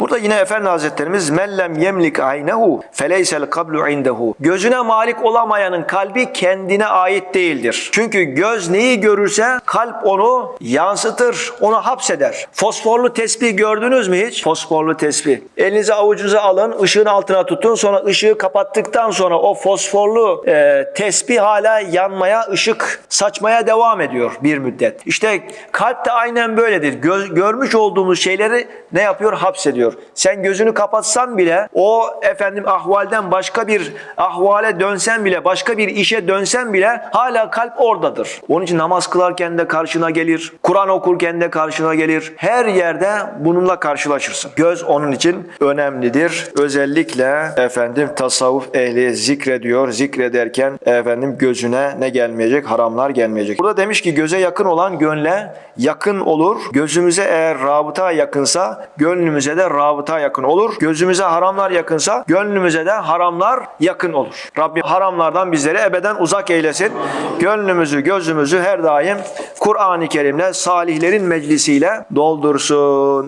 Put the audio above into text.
Burada yine Efendi Hazretlerimiz mellem yemlik aynehu feleysel kablu indehu. Gözüne malik olamayanın kalbi kendine ait değildir. Çünkü göz neyi görürse kalp onu yansıtır, onu hapseder. Fosforlu tesbih gördünüz mü hiç? Fosforlu tesbih. Elinizi avucunuza alın, ışığın altına tutun. Sonra ışığı kapattıktan sonra o fosforlu e, tesbih hala yanmaya, ışık saçmaya devam ediyor bir müddet. İşte kalp de aynen böyledir. Göz, görmüş olduğumuz şeyleri ne yapıyor? Hapsediyor. Sen gözünü kapatsan bile o efendim ahvalden başka bir ahvale dönsen bile, başka bir işe dönsen bile hala kalp oradadır. Onun için namaz kılarken de karşına gelir, Kur'an okurken de karşına gelir. Her yerde bununla karşılaşırsın. Göz onun için önemlidir. Özellikle efendim tasavvuf ehli zikrediyor. Zikrederken efendim gözüne ne gelmeyecek? Haramlar gelmeyecek. Burada demiş ki göze yakın olan gönle yakın olur. Gözümüze eğer rabıta yakınsa gönlümüze de rabıta yakın olur. Gözümüze haramlar yakınsa gönlümüze de haramlar yakın olur. Rabbim haramlardan bizleri ebeden uzak eylesin. Gönlümüzü, gözümüzü her daim Kur'an-ı Kerim'le, salihlerin meclisiyle doldursun.